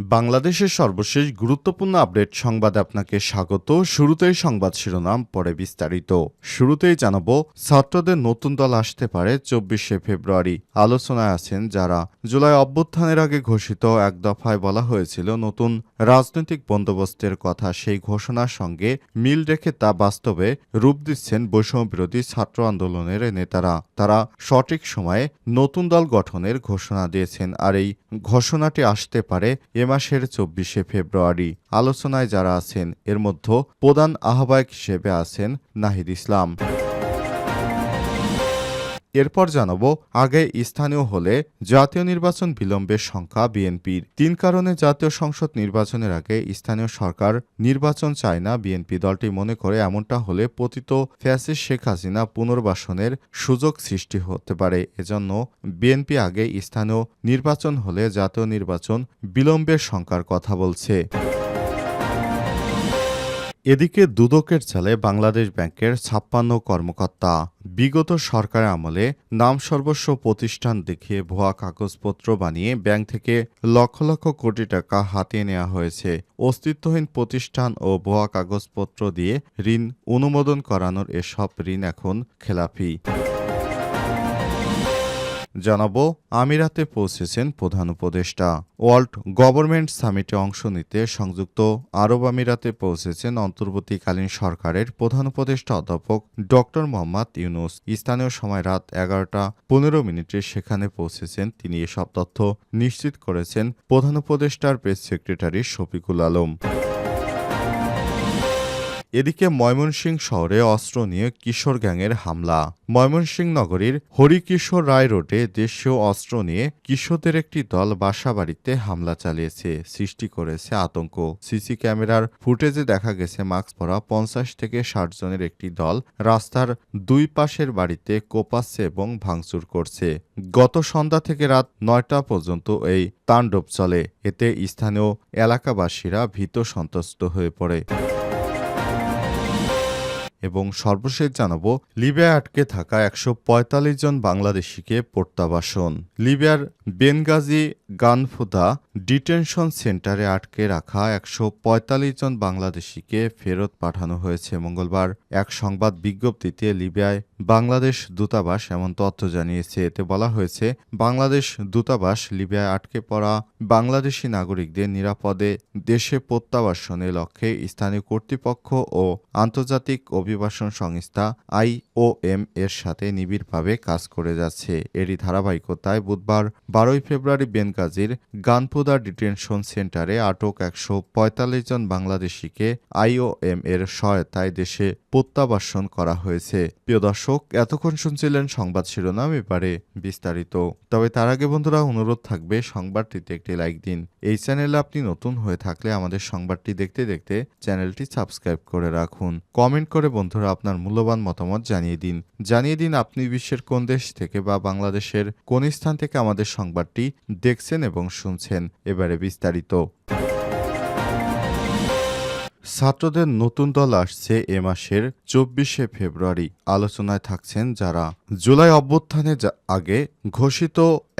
বাংলাদেশের সর্বশেষ গুরুত্বপূর্ণ আপডেট সংবাদে আপনাকে স্বাগত। শুরুতেই সংবাদ শিরোনাম, পরে বিস্তারিত। শুরুতেই জানাব, ছাত্রদের নতুন দল আসতে পারে চব্বিশে ফেব্রুয়ারি। আলোচনায় আছেন যারা। জুলাই অভ্যুত্থানের আগে ঘোষিত এক দফায় বলা হয়েছিল, নতুন রাজনৈতিক বন্দোবস্তের কথা। সেই ঘোষণার সঙ্গে মিল রেখে তা বাস্তবে রূপ দিচ্ছেন বৈষম্য বিরোধী ছাত্র আন্দোলনের নেতারা। তারা সঠিক সময়ে নতুন দল গঠনের ঘোষণা দিয়েছেন। আর এই ঘোষণাটি আসতে পারে এ মাসের চব্বিশে ফেব্রুয়ারি। আলোচনায় যারা আছেন এর মধ্যে প্রধান আহ্বায়ক হিসেবে আছেন নাহিদ ইসলাম। এরপর জানাব, আগে স্থানীয় হলে জাতীয় নির্বাচন বিলম্বের সংখ্যা বিএনপির। তিন কারণে জাতীয় সংসদ নির্বাচনের আগে স্থানীয় সরকার নির্বাচন চায় না বিএনপি দলটি মনে করে এমনটা হলে পতিত ফ্যাসিস শেখ হাসিনা পুনর্বাসনের সুযোগ সৃষ্টি হতে পারে। এজন্য বিএনপি আগে স্থানীয় নির্বাচন হলে জাতীয় নির্বাচন বিলম্বের সংখ্যার কথা বলছে। এদিকে দুদকের চালে বাংলাদেশ ব্যাংকের ছাপ্পান্ন কর্মকর্তা। বিগত সরকার আমলে নাম সর্বস্ব প্রতিষ্ঠান দেখিয়ে ভুয়া কাগজপত্র বানিয়ে ব্যাংক থেকে লক্ষ লক্ষ কোটি টাকা হাতিয়ে নেওয়া হয়েছে। অস্তিত্বহীন প্রতিষ্ঠান ও ভুয়া কাগজপত্র দিয়ে ঋণ অনুমোদন করানোর এসব ঋণ এখন খেলাফি জানাব, আমিরাতে পৌঁছেছেন প্রধান উপদেষ্টা। ওয়ার্ল্ড গভর্নমেন্ট সামিটে অংশ নিতে সংযুক্ত আরব আমিরাতে পৌঁছেছেন অন্তর্বর্তীকালীন সরকারের প্রধান উপদেষ্টা অধ্যাপক ডক্টর মোহাম্মদ ইউনুস। স্থানীয় সময় রাত এগারোটা পনেরো মিনিটে সেখানে পৌঁছেছেন। তিনি এসব তথ্য নিশ্চিত করেছেন প্রধান উপদেষ্টার প্রেস সেক্রেটারি শফিকুল আলম। এদিকে ময়মনসিংহ শহরে অস্ত্র নিয়ে কিশোর গ্যাংয়ের হামলা। ময়মনসিংহ নগরীর হরিকিশোর রায় রোডে দেশীয় অস্ত্র নিয়ে কিশোরদের একটি দল বাসাবাড়িতে হামলা চালিয়েছে, সৃষ্টি করেছে আতঙ্ক। সিসি ক্যামেরার ফুটেজে দেখা গেছে মাস্ক পরা পঞ্চাশ থেকে ষাট জনের একটি দল রাস্তার দুই পাশের বাড়িতে কোপাচ্ছে এবং ভাঙচুর করছে। গত সন্ধ্যা থেকে রাত নয়টা পর্যন্ত এই তাণ্ডব চলে। এতে স্থানীয় এলাকাবাসীরা ভীত সন্ত্রস্ত হয়ে পড়ে। এবং সর্বশেষ জানাব লিবিয়ায় আটকে থাকা একশো পঁয়তাল্লিশ জন বাংলাদেশিকে প্রত্যাবাসন। লিবিয়ার বেনগাজি গানফুদা ডিটেনশন সেন্টারে আটকে রাখা একশো পঁয়তাল্লিশ জন বাংলাদেশিকে ফেরত পাঠানো হয়েছে। মঙ্গলবার এক সংবাদ বিজ্ঞপ্তিতে লিবিয়ায় বাংলাদেশ দূতাবাস এমন তথ্য জানিয়েছে। এতে বলা হয়েছে, বাংলাদেশ দূতাবাস লিবিয়ায় আটকে পড়া বাংলাদেশি নাগরিকদের নিরাপদে দেশে প্রত্যাবাসনের লক্ষ্যে স্থানীয় কর্তৃপক্ষ ও আন্তর্জাতিক অভিবাসন সংস্থা আইওএম এর সাথে নিবিড়ভাবে কাজ করে যাচ্ছে। এরই ধারাবাহিকতায় বুধবার বারোই ফেব্রুয়ারি বেনগাজির গানপুদা ডিটেনশন সেন্টারে আটক একশো পঁয়তাল্লিশ জন বাংলাদেশিকে আইওএম এর সহায়তায় দেশে প্রত্যাবাসন করা হয়েছে। প্রিয় দর্শক, এতক্ষণ শুনছিলেন সংবাদ শিরোনাম, এবারে বিস্তারিত। তবে তার আগে বন্ধুরা, অনুরোধ থাকবে সংবাদটিতে একটি লাইক দিন। এই চ্যানেলে আপনি নতুন হয়ে থাকলে আমাদের সংবাদটি দেখতে দেখতে চ্যানেলটি সাবস্ক্রাইব করে রাখুন। কমেন্ট করে বন্ধুরা আপনার মূল্যবান মতামত জানিয়ে দিন। জানিয়ে দিন আপনি বিশ্বের কোন দেশ থেকে বা বাংলাদেশের কোন স্থান থেকে আমাদের সংবাদটি দেখছেন। এবং শুনছেন এবারে বিস্তারিত। ছাত্রদের নতুন দল আসছে এ মাসের চব্বিশে ফেব্রুয়ারি। আলোচনায় থাকছেন যারা জুলাই অভ্যুত্থানে আগে ঘোষিত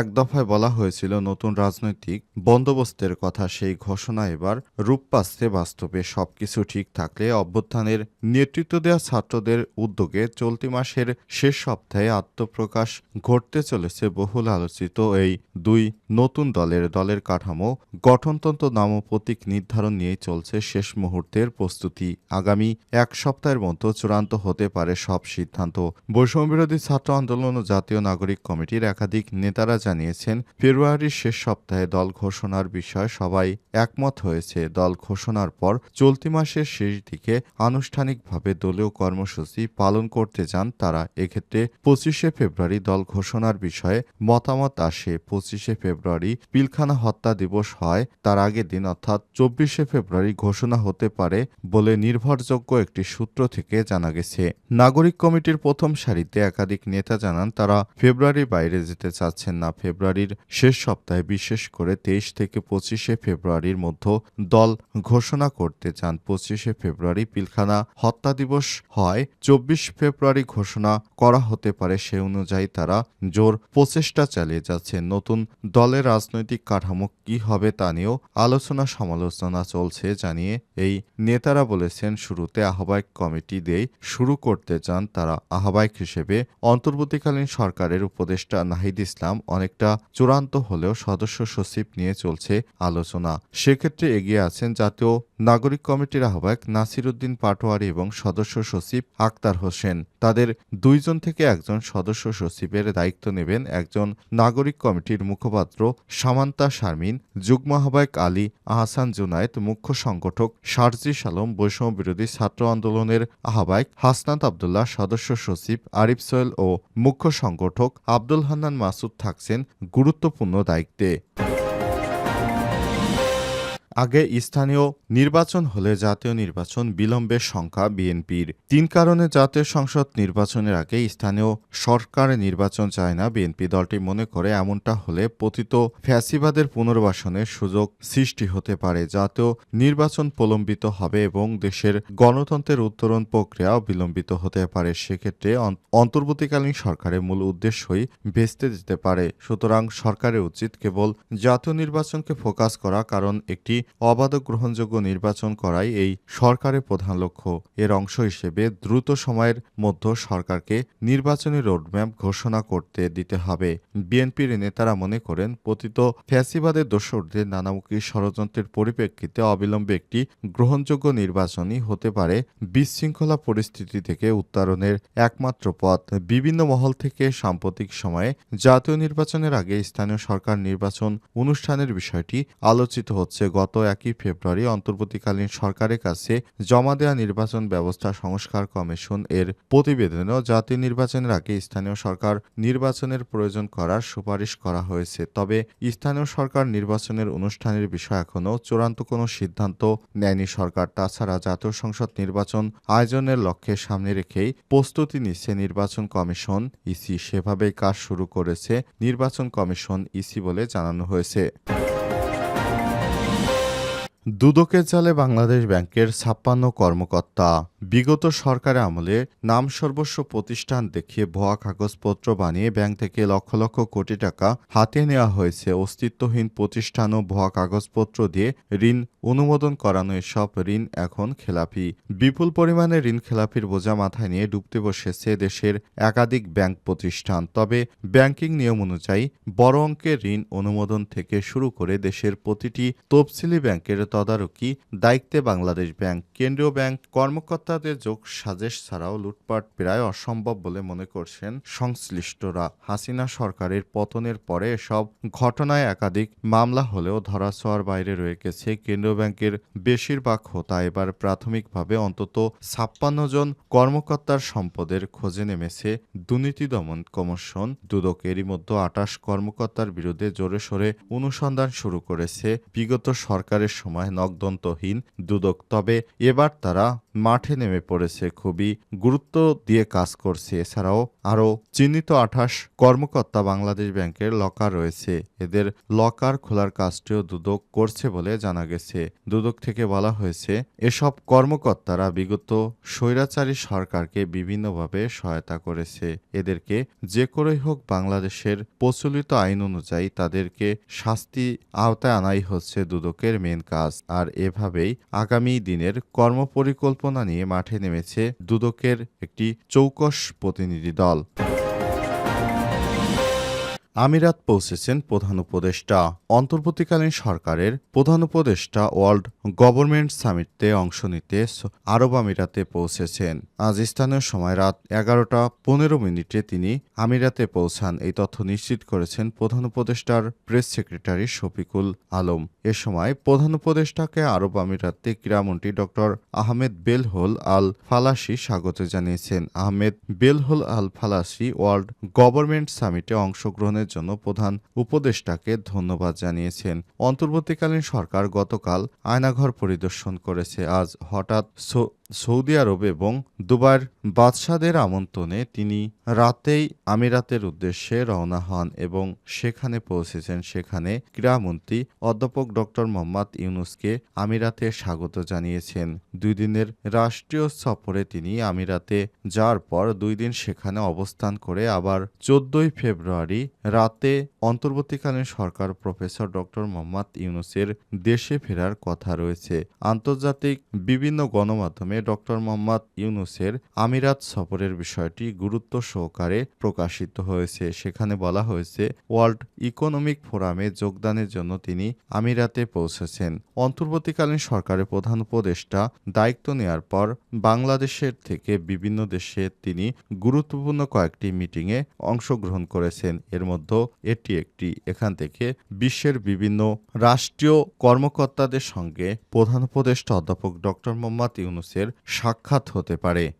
এক দফায় বলা হয়েছিল নতুন রাজনৈতিক বন্দোবস্তের কথা, সেই ঘোষণা এবার রূপ পাচ্ছে বাস্তবে সবকিছু ঠিক থাকলে অভ্যুত্থানের নেতৃত্ব দেওয়া ছাত্রদের উদ্যোগে চলতি মাসের শেষ সপ্তাহে আত্মপ্রকাশ ঘটতে চলেছে বহুল আলোচিত এই দুই নতুন দলের। দলের কাঠামো, গঠনতন্ত্র নাম প্রতীক নির্ধারণ নিয়ে চলছে শেষ মুহূর্তের প্রস্তুতি। আগামী এক সপ্তাহের মধ্যে চূড়ান্ত হতে পারে সব সিদ্ধান্ত। বৈষম্যবিরোধী ছাত্র আন্দোলন ও জাতীয় নাগরিক কমিটির একাধিক নেতারা জানিয়েছেন, ফেব্রুয়ারির শেষ সপ্তাহে দল ঘোষণার বিষয়ে সবাই একমত হয়েছে। দল ঘোষণার পর চলতি মাসের শেষ দিকে আনুষ্ঠানিকভাবে দলীয় কর্মসূচি পালন করতে যান তারা। এক্ষেত্রে পঁচিশে ফেব্রুয়ারি দল ঘোষণার বিষয়ে মতামত আসে। পঁচিশে ফেব্রুয়ারি পিলখানা হত্যা দিবস হয়। তার আগের দিন অর্থাৎ চব্বিশে ফেব্রুয়ারি ঘোষণা হতে পারে বলে নির্ভরযোগ্য একটি সূত্র থেকে জানা গেছে। নাগরিক কমিটির প্রথম সারিতে একাধিক নেতা জানান, তারা ফেব্রুয়ারি বাইরে যেতে চাচ্ছেন না। ফেব্রুয়ারির শেষ সপ্তাহে, বিশেষ করে তেইশ থেকে পঁচিশে ফেব্রুয়ারির মধ্যে দল ঘোষণা করতে চান। পঁচিশে ফেব্রুয়ারি পিলখানা হত্যা দিবস হয়। চব্বিশ ফেব্রুয়ারি ঘোষণা করা হতে পারে, সে অনুযায়ী তারা জোর প্রচেষ্টা চালিয়ে যাচ্ছে। নতুন দলের রাজনৈতিক কাঠামো কি হবে তা নিয়েও আলোচনা সমালোচনা চলছে জানিয়ে এই নেতারা বলেছেন, শুরুতে আহ্বায়ক কমিটি দিয়ে শুরু করতে চান তারা। আহ্বায়ক হিসেবে অন্তর্বর্তীকালীন সরকারের উপদেষ্টা নাহিদ ইসলাম অনেকটা চূড়ান্ত হলেও সদস্য সচিব নিয়ে চলছে আলোচনা। সেক্ষেত্রে এগিয়ে আছেন জাতীয় নাগরিক কমিটির আহ্বায়ক নাসির উদ্দিন পাটোয়ারি এবং সদস্য সচিব আক্তার হোসেন। তাদের দুইজন থেকে একজন সদস্য সচিবের দায়িত্ব নেবেন একজন নাগরিক কমিটির মুখপাত্র সামান্তা শারমিন, যুগ্ম আহ্বায়ক আলী, আহসান জুনায়েদ, মুখ্য সংগঠক শারজিস সালম, বৈষম্য বিরোধী ছাত্র আন্দোলনের আহ্বায়ক হাসনাত আবদুল্লাহ, সদস্য সচিব আরিফ সোয়েল ও মুখ্য সংগঠক আব্দুল হান্নান মাসুদ থাকছেন গুরুত্বপূর্ণ দায়িত্বে। আগে স্থানীয় নির্বাচন হলে জাতীয় নির্বাচন বিলম্বের সংখ্যা বিএনপির। তিন কারণে জাতীয় সংসদ নির্বাচনের আগে স্থানীয় সরকার নির্বাচন চায় না বিএনপি। দলটি মনে করে এমনটা হলে পতিত ফ্যাসিবাদের পুনর্বাসনের সুযোগ সৃষ্টি হতে পারে। জাতীয় নির্বাচন প্রলম্বিত হবে এবং দেশের গণতন্ত্রের উত্তরণ প্রক্রিয়াও বিলম্বিত হতে পারে। সেক্ষেত্রে অন্তর্বর্তীকালীন সরকারের মূল উদ্দেশ্যই ভেস্তে যেতে পারে। সুতরাং সরকারের উচিত কেবল জাতীয় নির্বাচনকে ফোকাস করা, কারণ একটি অবাধ গ্রহণযোগ্য নির্বাচন করাই এই সরকারের প্রধান লক্ষ্য। এর অংশ হিসেবে দ্রুত সময়ের মধ্যে সরকারকে নির্বাচনী রোডম্যাপ ঘোষণা করতে দিতে হবে। বিএনপির নেতারা মনে করেন, পতিত ফ্যাসিবাদের দোসরদের নানামুখী ষড়যন্ত্রের পরিপ্রেক্ষিতে অবিলম্বে একটি গ্রহণযোগ্য নির্বাচনই হতে পারে। বিশৃঙ্খলা পরিস্থিতি থেকে উত্তরণের একমাত্র পথ বিভিন্ন মহল থেকে সাম্প্রতিক সময়ে জাতীয় নির্বাচনের আগে স্থানীয় সরকার নির্বাচন অনুষ্ঠানের বিষয়টি আলোচিত হচ্ছে গত একই ফেব্রুয়ারি অন্তর্বর্তীকালীন সরকারের কাছে জমা দেওয়া নির্বাচন ব্যবস্থা সংস্কার কমিশন এর প্রতিবেদনেও জাতীয় নির্বাচনের আগে স্থানীয় সরকার নির্বাচনের প্রয়োজন করার সুপারিশ করা হয়েছে। তবে স্থানীয় সরকার নির্বাচনের অনুষ্ঠানের বিষয় এখনও চূড়ান্ত কোনো সিদ্ধান্ত নেয়নি সরকার। তাছাড়া জাতীয় সংসদ নির্বাচন আয়োজনের লক্ষ্যে সামনে রেখেই প্রস্তুতি নিচ্ছে নির্বাচন কমিশন। ইসি সেভাবেই কাজ শুরু করেছে নির্বাচন কমিশন, ইসি বলে জানানো হয়েছে। দুদকের জালে বাংলাদেশ ব্যাংকের ছাপ্পান্ন কর্মকর্তা বিগত সরকারের আমলে নাম সর্বস্ব প্রতিষ্ঠান দেখিয়ে ভুয়া কাগজপত্র বানিয়ে ব্যাংক থেকে লক্ষ লক্ষ কোটি টাকা হাতে নেওয়া হয়েছে। অস্তিত্বহীন প্রতিষ্ঠান ও ভুয়া কাগজপত্র দিয়ে ঋণ অনুমোদন করানো এসব ঋণ এখন খেলাপি। বিপুল পরিমাণে ঋণ খেলাপির বোঝা মাথায় নিয়ে ডুবতে বসেছে দেশের একাধিক ব্যাংক প্রতিষ্ঠান। তবে ব্যাংকিং নিয়ম অনুযায়ী বড় অঙ্কের ঋণ অনুমোদন থেকে শুরু করে দেশের প্রতিটি তফসিলি ব্যাংকের তদারকি দায়িত্বে বাংলাদেশ ব্যাংক। কেন্দ্রীয় ব্যাংক কর্মকর্তাদের যোগ সাজেশ ছাড়াও লুটপাট প্রায় অসম্ভব বলে মনে করছেন সংশ্লিষ্টরা। হাসিনা সরকারের পতনের পরে সব ঘটনায় একাধিক মামলা হলেও ধরা ধরাছোঁয়ার বাইরে রয়ে গেছে। কেন্দ্রীয় ব্যাংকের বেশিরভাগ হোতা এবার প্রাথমিকভাবে অন্তত ছাপ্পান্ন জন কর্মকর্তার সম্পদের খোঁজে নেমেছে দুর্নীতি দমন কমিশন। দুদক এরই মধ্যে আটাশ কর্মকর্তার বিরুদ্ধে জোরে সোরে অনুসন্ধান শুরু করেছে। বিগত সরকারের সময় নগদন্তহীন দুদক। তবে এবার তারা মাঠে নেমে পড়েছে, খুবই গুরুত্ব দিয়ে কাজ করছে। এছাড়াও আরও চিহ্নিত আঠাশ কর্মকর্তা বাংলাদেশ ব্যাংকের লকার রয়েছে। এদের লকার খোলার কাজটিও দুদক করছে বলে জানা গেছে। দুদক থেকে বলা হয়েছে, এসব কর্মকর্তারা বিগত স্বৈরাচারী সরকারকে বিভিন্নভাবে সহায়তা করেছে। এদেরকে যে করেই হোক বাংলাদেশের প্রচলিত আইন অনুযায়ী তাদেরকে শাস্তি আওতায় আনাই হচ্ছে দুদকের মেন কাজ। আর এভাবেই আগামী দিনের কর্মপরিকল্পনা নিয়ে মাঠে নেমেছে দুদকের একটি চৌকস প্রতিনিধি দল। আমিরাত পৌঁছেছেন প্রধান উপদেষ্টা। অন্তর্বর্তীকালীন সরকারের প্রধান উপদেষ্টা ওয়ার্ল্ড গভর্নমেন্ট সামিটে অংশ নিতে আরব আমিরাতে পৌঁছেছেন। আজ স্থানীয় সময় রাত এগারোটা পনেরো মিনিটে তিনি আমিরাতে পৌঁছান। এই তথ্য নিশ্চিত করেছেন প্রধান উপদেষ্টার প্রেস সেক্রেটারি শফিকুল আলম। এ সময় প্রধান উপদেষ্টাকে আরব আমিরাতে ক্রীড়ামন্ত্রী doctor Ahmed Belhoul Al Falasi স্বাগত জানিয়েছেন। Ahmed Belhoul Al Falasi world government সামিটে অংশগ্রহণের জন্য প্রধান উপদেষ্টাকে ধন্যবাদ জানিয়েছেন। অন্তর্বর্তীকালীন সরকার গতকাল আয়নাঘর পরিদর্শন করেছে। আজ হঠাৎ সৌদি আরব এবং দুবাইয়ের বাদশাদের আমন্ত্রণে তিনি রাতেই আমিরাতের উদ্দেশ্যে রওনা হন এবং সেখানে পৌঁছেছেন। সেখানে ক্রীড়ামন্ত্রী অধ্যাপক ডক্টর মোহাম্মদ ইউনুসকে আমিরাতে স্বাগত জানিয়েছেন। দুই দিনের রাষ্ট্রীয় সফরে তিনি আমিরাতে যাওয়ার পর দুই দিন সেখানে অবস্থান করে আবার চোদ্দই ফেব্রুয়ারি রাতে অন্তর্বর্তীকালীন সরকার প্রফেসর ডক্টর মোহাম্মদ ইউনুসের দেশে ফেরার কথা রয়েছে। আন্তর্জাতিক বিভিন্ন গণমাধ্যমে ডক্টর মোহাম্মদ ইউনুসের আমিরাত সফরের বিষয়টি গুরুত্ব সহকারে প্রকাশিত হয়েছে। সেখানে বলা হয়েছে, ওয়ার্ল্ড ইকোনমিক ফোরামে যোগদানের জন্য তিনি আমিরাতে পৌঁছেছেন। অন্তর্বর্তীকালীন সরকারের প্রধান উপদেষ্টা দায়িত্ব নেয়ার পর বাংলাদেশের থেকে বিভিন্ন দেশে তিনি গুরুত্বপূর্ণ কয়েকটি মিটিংয়ে অংশগ্রহণ করেছেন। এর মধ্যে এটি একটি। এখান থেকে বিশ্বের বিভিন্ন রাষ্ট্রীয় কর্মকর্তাদের সঙ্গে প্রধান উপদেষ্টা অধ্যাপক ডক্টর মোহাম্মদ ইউনুসের সাক্ষাৎ হতে পারে।